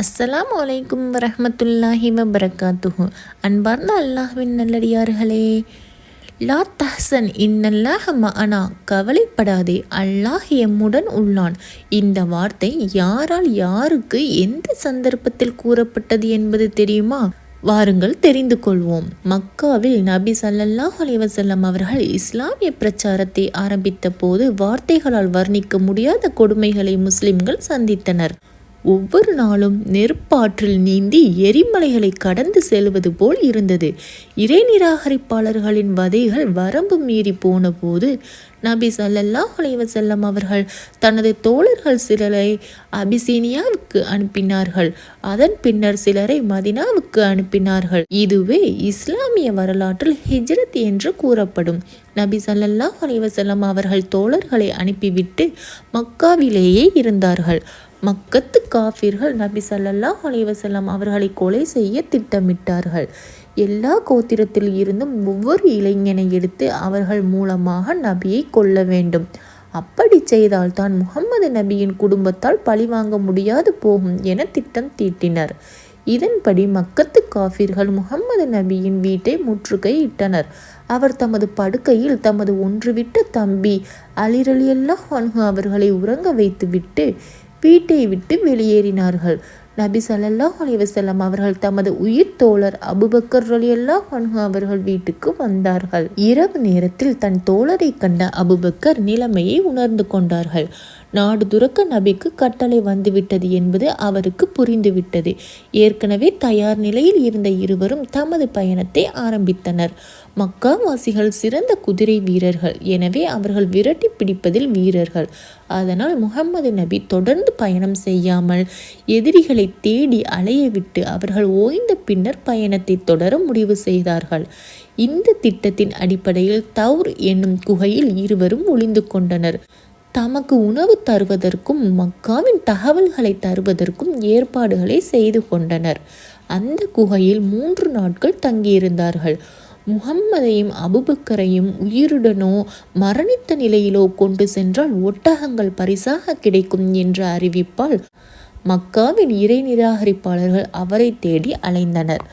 அஸ்ஸலாம் வலைக்கும் வரமத்துல்லாஹி வபரகாத்துஹு அன்பார்ந்த அல்லாஹ்வின் நல்லடியார்களே லா தஹசன் இன்னல்லாஹ மஅனா கவலைப்படாதே அல்லாஹ் எம்முடன் உள்ளான். இந்த வார்த்தை யாரால் யாருக்கு எந்த சந்தர்ப்பத்தில் கூறப்பட்டது என்பது தெரியுமா? வாருங்கள் தெரிந்து கொள்வோம். மக்காவில் நபி சல்லல்லாஹ் அலைவசல்லம் அவர்கள் இஸ்லாமிய பிரச்சாரத்தை ஆரம்பித்த போது வார்த்தைகளால் வர்ணிக்க முடியாத கொடுமைகளை முஸ்லிம்கள் சந்தித்தனர். ஒவ்வொரு நாளும் நெருப்பாற்றில் நீந்தி எரிமலைகளை கடந்து செல்வது போல் இருந்தது. இறை நிராகரிப்பாளர்களின் வதைகள் வரம்பு மீறி போன போது நபி சல்லல்லாஹ் அலைவசல்லம் அவர்கள் தனது தோழர்கள் சிலரை அபிசீனியாவுக்கு அனுப்பினார்கள். அதன் பின்னர் சிலரை மதினாவுக்கு அனுப்பினார்கள். இதுவே இஸ்லாமிய வரலாற்றில் ஹிஜ்ரத் என்று கூறப்படும். நபி சல்லல்லாஹ் அலைவசல்லம் அவர்கள் தோழர்களை அனுப்பிவிட்டு மக்காவிலேயே இருந்தார்கள். மக்கத்து காஃபிர்கள் நபி சல்லல்லாஹ் அலைவசல்லாம் அவர்களை கொலை செய்ய திட்டமிட்டார்கள். எல்லா கோத்திரத்தில் இருந்தும் ஒவ்வொரு இளைஞனை எடுத்து அவர்கள் மூலமாக நபியை கொல்ல வேண்டும். அப்படி செய்தால்தான் முகம்மது முகமது நபியின் குடும்பத்தால் பழிவாங்க முடியாது போகும் என திட்டம் தீட்டினர். இதன்படி மக்கத்து காஃபிர்கள் முகம்மது நபியின் வீட்டை முற்றுகையிட்டனர். அவர் தமது படுக்கையில் தமது ஒன்றுவிட்ட தம்பி அலிரலியல்லாஹ் அவர்களை உறங்க வைத்துவிட்டு வீட்டை விட்டு வெளியேறினார்கள். நபி சல்லாஹ் அலிவசல்லாம் அவர்கள் தமது உயிர் தோழர் அபுபக்கர் அலியல்லாஹ் அவர்கள் வீட்டுக்கு வந்தார்கள். இரவு நேரத்தில் தன் தோழரை கண்ட அபுபக்கர் நிலைமையை உணர்ந்து கொண்டார்கள். நாடு துறக்க நபிக்கு கட்டளை வந்துவிட்டது என்பது அவருக்கு புரிந்துவிட்டது. ஏற்கனவே தயார் நிலையில் இருந்த இருவரும் தமது பயணத்தை ஆரம்பித்தனர். மக்காவாசிகள் சிறந்த குதிரை வீரர்கள். எனவே அவர்கள் விரட்டி பிடிப்பதில் வீரர்கள். அதனால் முகம்மது நபி தொடர்ந்து பயணம் செய்யாமல் எதிரிகளை தேடி அலைய விட்டு அவர்கள் ஓய்ந்த பின்னர் பயணத்தை தொடர முடிவு செய்தார்கள். இந்த திட்டத்தின் அடிப்படையில் தௌர் என்னும் குகையில் இருவரும் ஒளிந்து கொண்டனர். தமக்கு உணவு தருவதற்கும் மக்காவின் தகவல்களை தருவதற்கும் ஏற்பாடுகளை செய்து கொண்டனர். அந்த குகையில் மூன்று நாட்கள் தங்கியிருந்தார்கள். முகம்மதையும் அபுபக்கரையும் உயிருடனோ மரணித்த நிலையிலோ கொண்டு சென்றால் ஒட்டகங்கள் பரிசாக கிடைக்கும் என்ற அறிவிப்பால் மக்காவின் இறை நிராகரிப்பாளர்கள் அவரை தேடி அலைந்தனர்.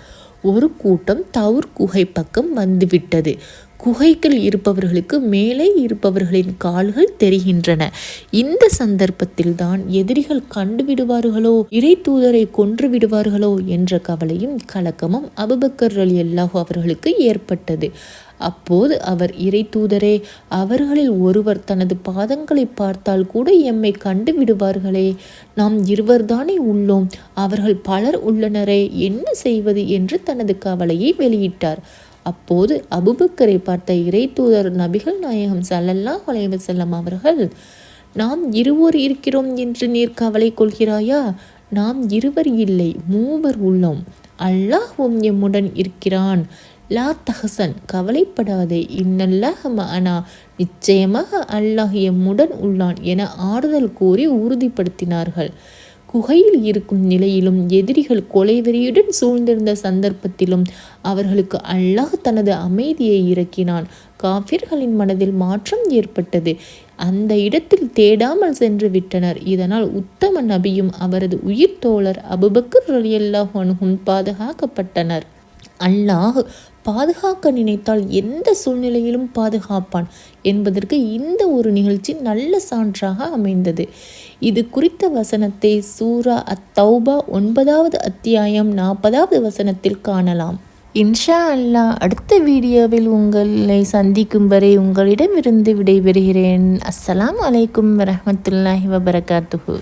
ஒரு கூட்டம் தவுர் குகை பக்கம் வந்துவிட்டது. குகைக்குள் இருப்பவர்களுக்கு மேலே இருப்பவர்களின் கால்கள் தெரிகின்றன. இந்த சந்தர்ப்பத்தில் தான் எதிரிகள் கண்டுவிடுவார்களோ இறை தூதரை கொன்று விடுவார்களோ என்ற கவலையும் கலக்கமும் அபுபக்கர் அலி அல்லாஹு அவர்களுக்கு ஏற்பட்டது. அப்போது அவர் இறை தூதரே அவர்களில் ஒருவர் தனது பாதங்களை பார்த்தால் கூட எம்மை கண்டு விடுவார்களே நாம் இருவர்தானே உள்ளோம் அவர்கள் பலர் உள்ளனரே என்ன செய்வது என்று தனது கவலையை வெளியிட்டார். அப்போது அபுபக்கரை பார்த்த இறை தூதர் நபிகள் நாயகம் சல்லல்லா வளைவு செல்லம் அவர்கள் நாம் இருவர் இருக்கிறோம் என்று நீர் கவலை கொள்கிறாயா? நாம் இருவர் இல்லை மூவர் உள்ளோம். அல்லாஹும் எம்முடன் இருக்கிறான். லா தஹசன் கவலைப்படாதே. இன்னல்லாஹ் அனா நிச்சயமாக அல்லாஹ் எம்முடன் உள்ளான் என ஆறுதல் கூறி உறுதிப்படுத்தினார்கள். குகையில் இருக்கும் நிலையிலும் எதிரிகள் கொலைவெறியுடன் சூழ்ந்திருந்த சந்தர்ப்பத்திலும் அவர்களுக்கு அல்லாஹ் தனது அமைதியை இறக்கினான். காபிர்களின் மனதில் மாற்றம் ஏற்பட்டது. அந்த இடத்தில் தேடாமல் சென்று விட்டனர். இதனால் உத்தம நபியும் அவரது உயிர் தோழர் அபுபக்கர் ரலியல்லாஹ் அணுகும் பாதுகாக்கப்பட்டனர். அல்லாஹ் பாதுகாக்க நினைத்தால் எந்த சூழ்நிலையிலும் பாதுகாப்பான் என்பதற்கு இந்த ஒரு நிகழ்ச்சி நல்ல சான்றாக அமைந்தது. இது குறித்த வசனத்தை சூரா அத்தௌபா ஒன்பதாவது அத்தியாயம் நாற்பதாவது வசனத்தில் காணலாம். இன்ஷா அல்லா அடுத்த வீடியோவில் உங்களை சந்திக்கும் வரை உங்களிடமிருந்து விடைபெறுகிறேன். அஸ்ஸலாம் அலைக்கும் வரமத்துல்லாஹி வபரகாத்துஹு.